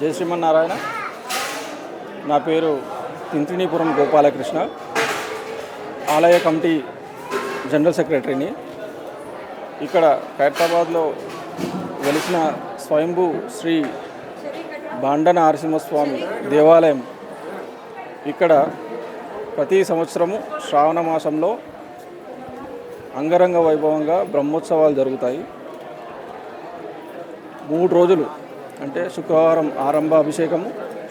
జయ శ్రీమన్నారాయణ. నా పేరు తింత్రినీపురం గోపాలకృష్ణ. ఆలయ కమిటీ జనరల్ సెక్రటరీని. ఇక్కడ ఖైరతాబాద్లో వెలిసిన స్వయంభూ శ్రీ బాండ నరసింహస్వామి దేవాలయం. ఇక్కడ ప్రతి సంవత్సరము శ్రావణ మాసంలో అంగరంగ వైభవంగా బ్రహ్మోత్సవాలు జరుగుతాయి. మూడు రోజులు అంటే శుక్రవారం ఆరంభ అభిషేకము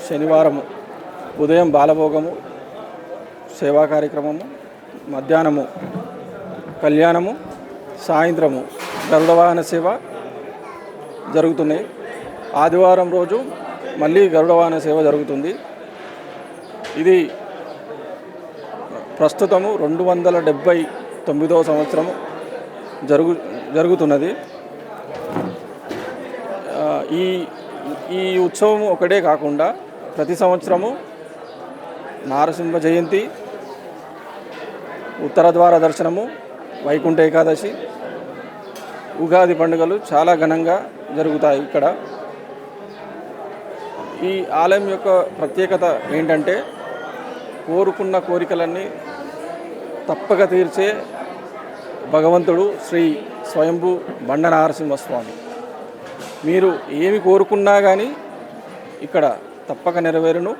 శనివారము ఉదయం బాలభోగము సేవా కార్యక్రమము మధ్యాహ్నము కళ్యాణము సాయంత్రము గరుడవాహన సేవ జరుగుతున్నాయి. ఆదివారం రోజు మళ్ళీ గరుడవాహన సేవ జరుగుతుంది. ఇది ప్రస్తుతము రెండు వందల డెబ్భై తొమ్మిదవ సంవత్సరము జరుగు జరుగుతున్నది. ఈ ఈ ఉత్సవం ఒకటే కాకుండా ప్రతి సంవత్సరము నారసింహ జయంతి ఉత్తర ద్వార దర్శనము వైకుంఠ ఏకాదశి ఉగాది పండుగలు చాలా ఘనంగా జరుగుతాయి ఇక్కడ. ఈ ఆలయం యొక్క ప్రత్యేకత ఏంటంటే కోరుకున్న కోరికలన్నీ తప్పక తీర్చే భగవంతుడు శ్రీ స్వయంభూ బండ నారసింహస్వామి మీరు ఏమి కోరుకున్నా కానీ ఇక్కడ తప్పక నెరవేరును.